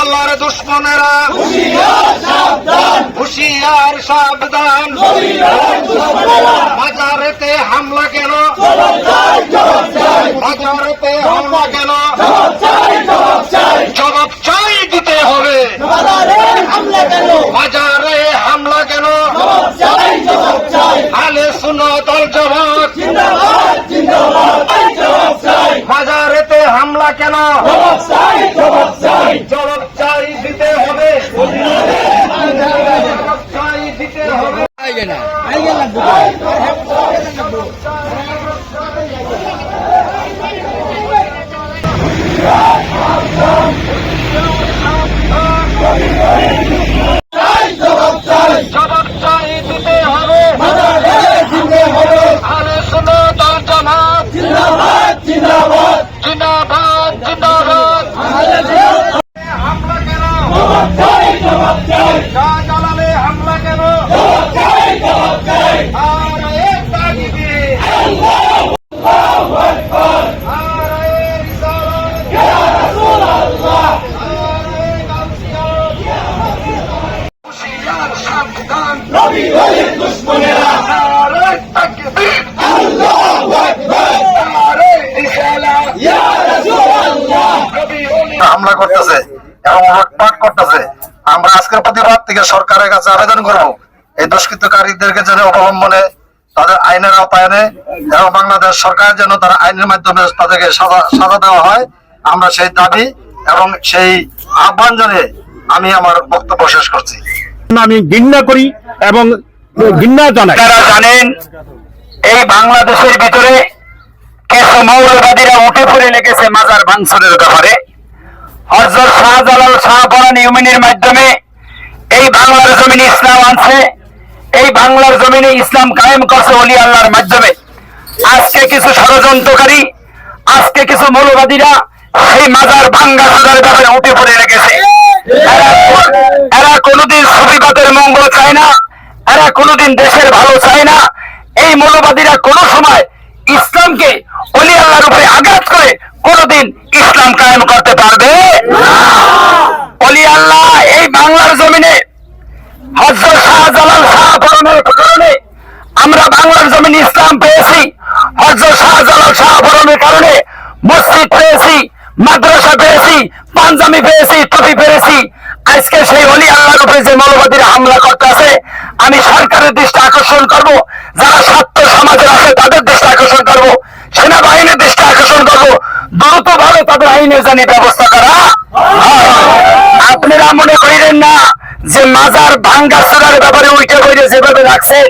আল্লাহর দুশ্মনেরা হুশিয়ার সাবধান। বাজারেতে হামলা কেন? বাজারেতে হামলা কেন জবাব চাই দিতে হবে বাজারে হামলা কেন আলে শুনো দল জবাব হামলা কেন? জবাব চাই দিতে হবে। জবাব চাই দিতে হবে হামলা করতেছে এবং লুটপাট করতেছে। আমরা আজকের প্রতিবাদ থেকে সরকারের কাছে আবেদন করব। এই দুষ্কৃতকারীদেরকে যেন অবলম্বনে তাদের আইনের আওতায়নে এবং বাংলাদেশ সরকার যেন তারা আইনের মাধ্যমে তাদেরকে সাজা দেওয়া হয়। আমরা সেই দাবি এবং সেই আহ্বান জানিয়ে আমি আমার বক্তব্য শেষ করছি। আমি ঘৃণা করি এবং ঘৃণা জানাই। আপনারা জানেন এই বাংলাদেশের ভিতরে কিছু মৌলবাদীরা উঠে পড়ে লেগেছে মাজার ভাঙচুরের ব্যাপারে। হজরত শাহজালাল শাহপরান ইউমিনের মাধ্যমে এই বাংলার জমিনে ইসলাম আনছে। এই বাংলার জমিনে ইসলাম কায়েম করছে অলি আল্লাহর মাধ্যমে। আজকে কিছু ষড়যন্ত্রকারী, আজকে কিছু মৌলবাদীরা সেই মাজার ভাঙ্গা চুরার ব্যাপারে উঠে পড়ে লেগেছে এরা কোনোদিন সুবিবাদের মঙ্গল চায় না, এরা কোনোদিন দেশের ভালো চায় না। এই মৌলবাদীরা কোনো সময় ইসলামকে অলি আল্লাহর উপরে আঘাত করে কোনোদিন ইসলাম কায়েম করতে পারবে? অলি আল্লাহ এই বাংলার জমিনে হজরত শাহজালাল শাহপরণের কারণে আমরা বাংলার জমিনে ইসলাম পেয়েছি। হজরত শাহজালাল শাহপরণের কারণে মসজিদ পেয়েছি মাদ্রাসা পেয়েছি পাঞ্জাবি পেয়েছি টুপি পেয়েছি। আজকে সেই অলি আল্লাহর উপরে যে মৌলবাদীরা হামলা করতেছে আমি সরকারের দৃষ্টি আকর্ষণ করব। যারা ছাত্র সমাজের আছে তাদের দৃষ্টি আকর্ষণ করব সেনাবাহিনীর দৃষ্টি আকর্ষণ করব ভাবে তাদের আইনের জানি ব্যবস্থা করা আপনারা মনে করিলেন না যে মাজার ভাঙ্গা চোরার ব্যাপারে উঠে বইরে যেভাবে রাখছেন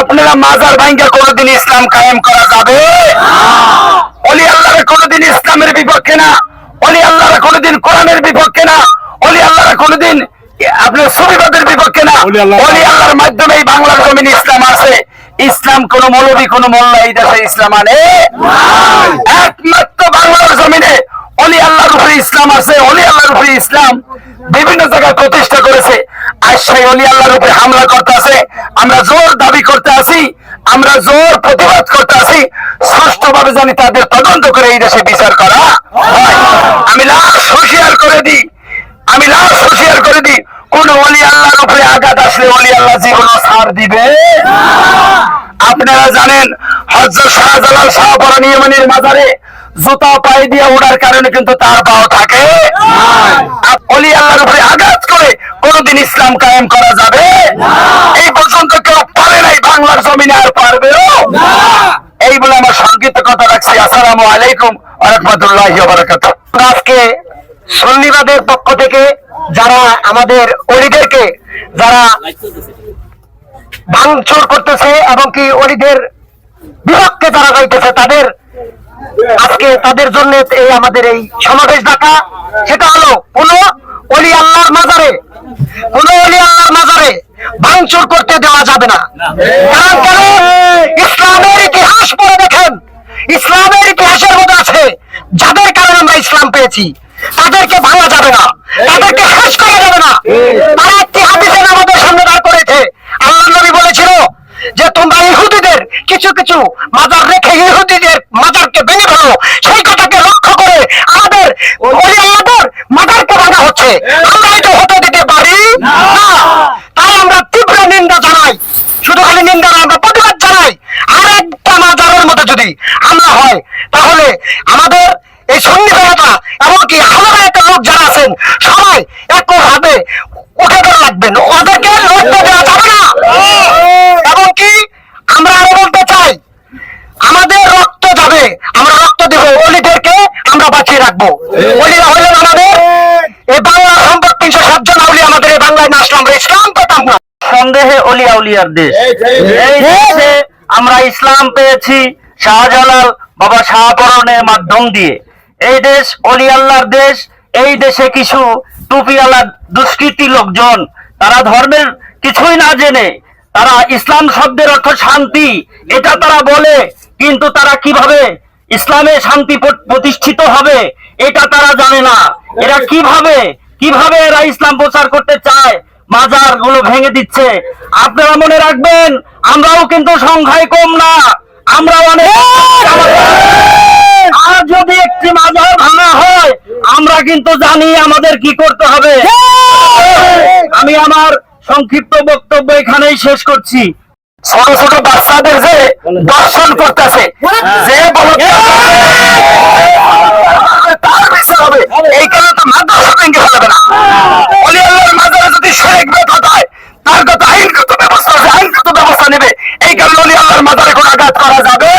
আপনারা মাজার ভাঙ্গা কোনোদিন ইসলাম কায়েম করা যাবে? অলি আল্লাহর কোনোদিন ইসলামের বিপক্ষে না অলি আল্লাহর কোনোদিন কোরআনের বিপক্ষে না অলি আল্লাহর কোনোদিন আপনার সুবিবাদের বিপক্ষে না। অলি আল্লাহর মাধ্যমে বাংলার জমিন ইসলাম আছে। ইসলাম কোন মৌলবি, কোন মোল্লা এই দেশে ইসলাম আনে একমাত্র বাংলার জমিনে অলি আল্লাহর উপরে ইসলাম আছে, অলি আল্লাহর উপরে ইসলাম বিভিন্ন জায়গায় প্রতিষ্ঠা করেছে। আর সেই অলি আল্লাহর উপরে হামলা করতে আছে, আমরা জোর দাবি করতে আছি, আমরা জোর প্রতিবাদ করতে আছি। স্পষ্টভাবে জানি তাদের তদন্ত করে এই দেশে বিচার করা আমি লাশ হুঁশিয়ার করে দিই, আমি লাশ হুঁশিয়ার করে দিই। কোন অলি আল্লাহর উপরে আঘাত আসলে অলি আল্লাহ জীবন ছাড় দিবে? আপনারা জানেন হজরত শাহজালাল শাহপরা নিয়মনির মাজারে জুতা পায়ে দিয়ে ওঠার কারণে কিন্তু তার পাও থাকে। অলি আল্লাহর উপরে আঘাত করে কোনদিন ইসলাম কায়েম করা যাবে? এই পর্যন্ত কেউ পারে নাই বাংলার জমিনে আর পারবেও এই বলে আমার সংক্ষিপ্ত কথা রাখছি। আসসালামু আলাইকুম রহমতুল্লাহ আজকে সন্নিবাদের পক্ষ থেকে যারা আমাদের অলিদেরকে যারা ভাঙচুর করতেছে এবং কি অলিদের বিপক্ষে যারা যাইতেছে তাদের আজকে তাদের জন্য এই আমাদের এই সমাবেশ ডাকা, সেটা হলো কোন অলি আল্লাহর মাজারে, কোন অলি আল্লাহর মাজারে ভাঙচুর করতে দেওয়া যাবে না। কারণ কেন? ইসলামের ইতিহাস পড়ে দেখেন, ইসলামের ইতিহাসের মধ্যে আছে, যাদের কারণে আমরা ইসলাম পেয়েছি, তাদেরকে ভাঙা যাবে না। তাদেরকে শেষ করা যাবে না। তারা একটি হাদিসে আমাদের সামনে দাঁড় করেছে। আল্লাহ নবী বলেছিল যে তোমরা ইহুদিদের কিছু কিছু মাজার রেখে ইহুদিদের মাজারকে ভেঙে ফেলো। সেই কথাকে লক্ষ্য করে আমাদের ওলি আমাদের মাজারকে ভাঙা হচ্ছে। আমরা এটা হতে দিতে পারি না। তাই আমরা তীব্র নিন্দা জানাই। শুধু খালি নিন্দা না, আমরা প্রতিবাদ জানাই। আর একটা মাজারের মধ্যে যদি আমরা হয় তাহলে আমাদের এই সন্নিবেশতা এমনকি সবাই একভাবে উঠে ধরে রাখবেন। ওদেরকে লড়তে দেওয়া যাবে না। এবং কি? আমরা আরও বলতে চাই আমাদের রক্ত যাবে। আমরা রক্ত দেব অলিদেরকে আমরা বাঁচিয়ে রাখব। অলিরা হলেন আমাদের এই বাংলার সম্পদ তিনশো সাতজন আউলি আমাদের এই বাংলায় না আসলে আমরা ইসলাম পেতাম না। সন্দেহে অলিয়া উলিয়ার দেশ। এই দেশে আমরা ইসলাম পেয়েছি শাহজালাল বাবা শাহপরণের মাধ্যম দিয়ে। এই দেশ অলি আল্লাহর দেশ এই দেশে কিছু টুপিওয়ালা দুষ্কৃতী লোকজন, তারা ধর্মের কিছুই না জেনে, তারা ইসলাম শব্দের অর্থ শান্তি, এটা তারা বলে, কিন্তু তারা কীভাবে ইসলামে শান্তি প্রতিষ্ঠিত হবে, এটা তারা জানে না। এরা কীভাবে কীভাবে এরা ইসলাম প্রচার করতে চায় মাজারগুলো ভেঙে দিচ্ছে। আপনারা মনে রাখবেন, আমরাও কিন্তু সংখ্যায় কম না আমরা অনেক আর যদি একটি মাজার ভাঙা হয় আমরা কিন্তু জানি আমাদের কি করতে হবে। আমি আমার সংক্ষিপ্ত বক্তব্য এখানেই শেষ করছি। ছোট ছোট বাচ্চাদের যে দর্শন করতেছে যে বলৎকার করবে, তার বিচার হবে এই কারণে তো মাদ্রাসা ভেঙে ফেলাবে না অলি আল্লাহর মাজারে যদি শেখ বেদত হয় তার কত আইনগত ব্যবস্থা আছে আইনগত ব্যবস্থা নেবে এই কারণে অলি আল্লাহর মাজারে কোনো আঘাত করা যাবে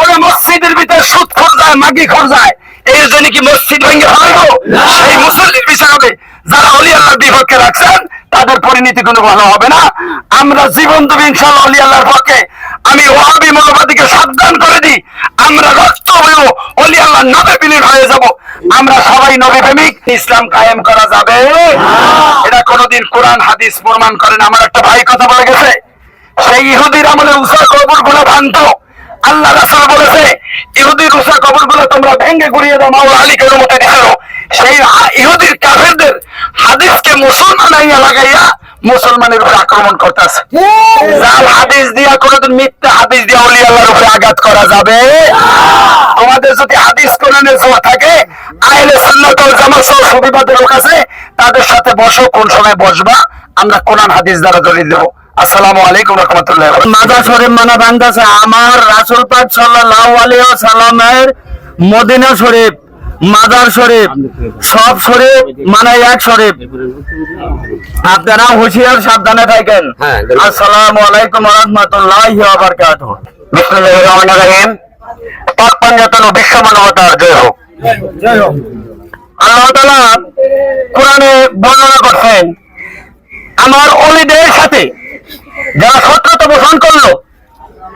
ওরা মসজিদের ভিতরে সুদ খোর যায় মাগি খোর যায়। এই জন্য কি মসজিদ ভেঙে ফেলাবো সেই মুসল্লির বিচার হবে যারা অলি আল্লাহর বিপক্ষে রাখছেন তাদের পরিণতি কোনো ভালো হবে না। আমরা জীবন দেবো ইনশাল্লাহ অলি আল্লাহর পক্ষে আমি ওয়াহাবি মনোবাদীকে সাবধান করে দিই। আমরা রক্ত হয়েও অলি আল্লাহর নামে বিলীন হয়ে যাব। আমরা সবাই নবী প্রেমিক ইসলাম কায়েম করা যাবে। এটা কোনোদিন কোরআন হাদিস প্রমাণ করেন আমার একটা ভাই কথা বলে গেছে। সেই ইহুদির আমলে উষা কবরগুলো ভাঙতো আল্লাহ রাসূল বলেছে, ইহুদির উষা কবরগুলো তোমরা ভেঙে গুড়িয়ে দাও, মাওলা আলীকে অনুমতি দিছিল সেই হা- ইহুদির কাফেরদের হাদিসকে মুসলমান আইয়া লাগাইয়া মুসলমানের উপরে আক্রমণ করতেছে। জাল হাদিস দিয়া কোনোদিন মিথ্যা হাদিস দিয়া অলি আল্লাহর উপরে আঘাত করা যাবে আমাদের যদি হাদিস কোরআনের জোয়া থাকে আইলে সুন্নাত জামাত সহ সুবিবাদের লোক আছে, তাদের সাথে বসো, কোন সময় বসবা, আমরা কোরআন হাদিস দ্বারা দলিল দেবো। আসসালামু আলাইকুম রহমতুল্লাহ মাজার শরীফ মানা ভাঙতেছে আমার রাসুল পাক সাল্লাল্লাহু আলাইহি ওয়াসাল্লামের মদিনা শরীফ মাজার শরীফ সব শরীফ মানে এক শরীফ। আপনারা হুঁশিয়ার সাবধানে থাকেন। আসসালামু আলাইকুম রহমতুল্লাহি ওয়া বারাকাতুহু। বিসমিল্লাহির রহমানির রহিম। পাক পাঞ্জাতন ও বিশ্ব মানবতার জয় হোক। আল্লাহ তাআলা কোরআনে বর্ণনা করছেন আমার অলিদের সাথে যারা শত্রুতা পোষণ করল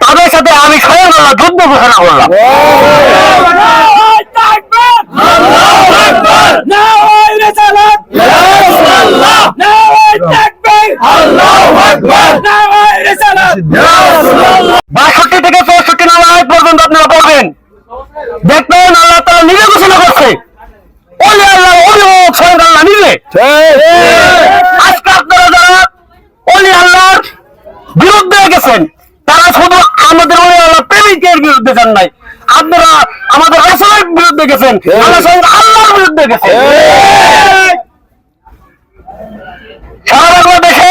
তাদের সাথে আমি স্বয়ং যুদ্ধ ঘোষণা করলাম বাষট্টি থেকে চৌষট্টি নাম্বার আয়াত পর্যন্ত আপনারা পড়বেন দেখবেন আল্লাহ তালা নিজে ঘোষণা করছে ওলি আল্লাহ ওলি হোক স্বয়ং আল্লাহ নিজে আজকে আপনারা যারা অলি আল্লাহর বিরুদ্ধে গেছেন তারা শুধু আমাদের প্রেমিকের বিরুদ্ধে যান নাই। আপনারা আমাদের রাসূলের বিরুদ্ধে গেছেন আল্লাহর বিরুদ্ধে গেছেন। সারা বাংলাদেশে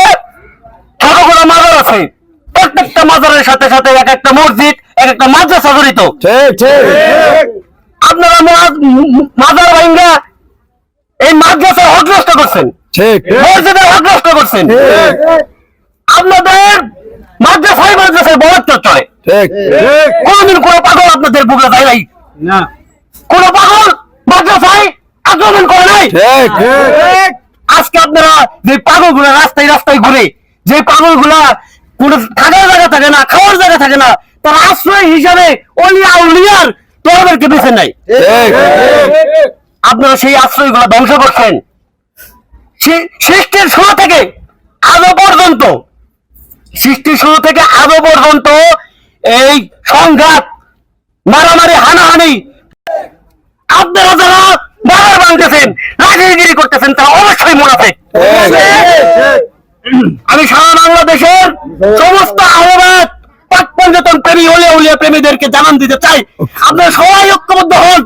ছোট মাজার আছে প্রত্যেকটা মাজারের সাথে সাথে এক একটা মসজিদ এক একটা মাদ্রাসা জড়িত। আপনারা মাজার ভাঙ্গা এই মাদ্রাসা হক নষ্ট করছেন মসজিদে হক নষ্ট করছেন। আপনাদের মাদ্রাসায় মাদ্রাসায় বরাদ্দ চলে কোনদিন কোনো পাগল আপনাদের বুকে যায় নাই? কোন পাগল মাদ্রাসায় আক্রমণ করে নাই? আজকে আপনারা যে পাগলগুলা রাস্তায় রাস্তায় ঘুরে যে পাগলগুলা কোন থাকার জায়গা থাকে না খাওয়ার জায়গা থাকে না তার আশ্রয় হিসাবে অলিয়া উলিয়ার তোমাদেরকে বেছে নাই আপনারা সেই আশ্রয়গুলা ধ্বংস করছেন। সে- সৃষ্টির শুরু থেকে আজও পর্যন্ত সৃষ্টির শুরু থেকে আজও পর্যন্ত এই সংঘাত, মারামারি, হানাহানি আপনারা যারা করতেছেন, তারা অবশ্যই আমি সারা বাংলাদেশের সমস্ত আহ্বাদ পাক প্রেমী, হলে উলিয়া প্রেমীদেরকে জানান দিতে চাই। আপনারা সবাই ঐক্যবদ্ধ হন।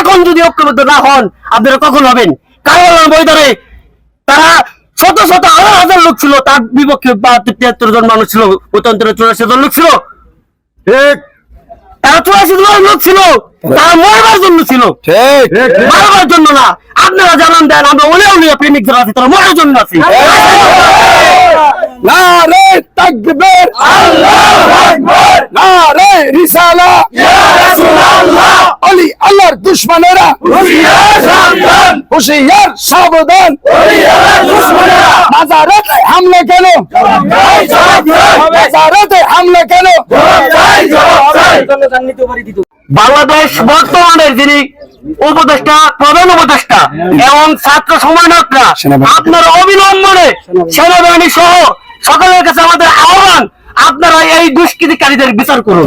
এখন যদি ঐক্যবদ্ধ না হন, আপনারা কখন হবেন? কারণ ময়দানে তারা শত শত হাজার হাজার লোক ছিল তার বিপক্ষে তিয়াত্তর জন মানুষ ছিল অত্যন্ত চুরাশি জন লোক ছিল। ঠিক। তারা চুরাশি জন লোক ছিল তারা মরবার জন্য ছিল। মারবার জন্য না। আপনারা জানান দেন আমরা ওলে উলিয়া প্রেমিক যারা আছি তারা মরার জন্য আছি। নারে তাকবীর। আল্লাহু আকবার। নারে রিসালা। ইয়া রাসূলুল্লাহ। আলী আল্লাহর দুশমনেরা। হুশিয়ার সাবধান। মাজারাতে হামলা কেন? মাজারাতে হামলা কেন? বাংলাদেশ বর্তমানের যিনি উপদেষ্টা প্রধান উপদেষ্টা এবং ছাত্র সেনাবাহিনী। আপনারা অবিলম্বনে সেনাবাহিনী সহ সকলের কাছে আমাদের আহ্বান আপনারা এই দুষ্কৃতিকারীদের বিচার করুন।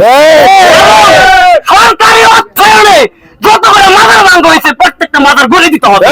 সরকারি অর্থায়নে যত করে মাদার ভাঙ্গ হয়েছে প্রত্যেকটা মাদার গড়ে দিতে হবে।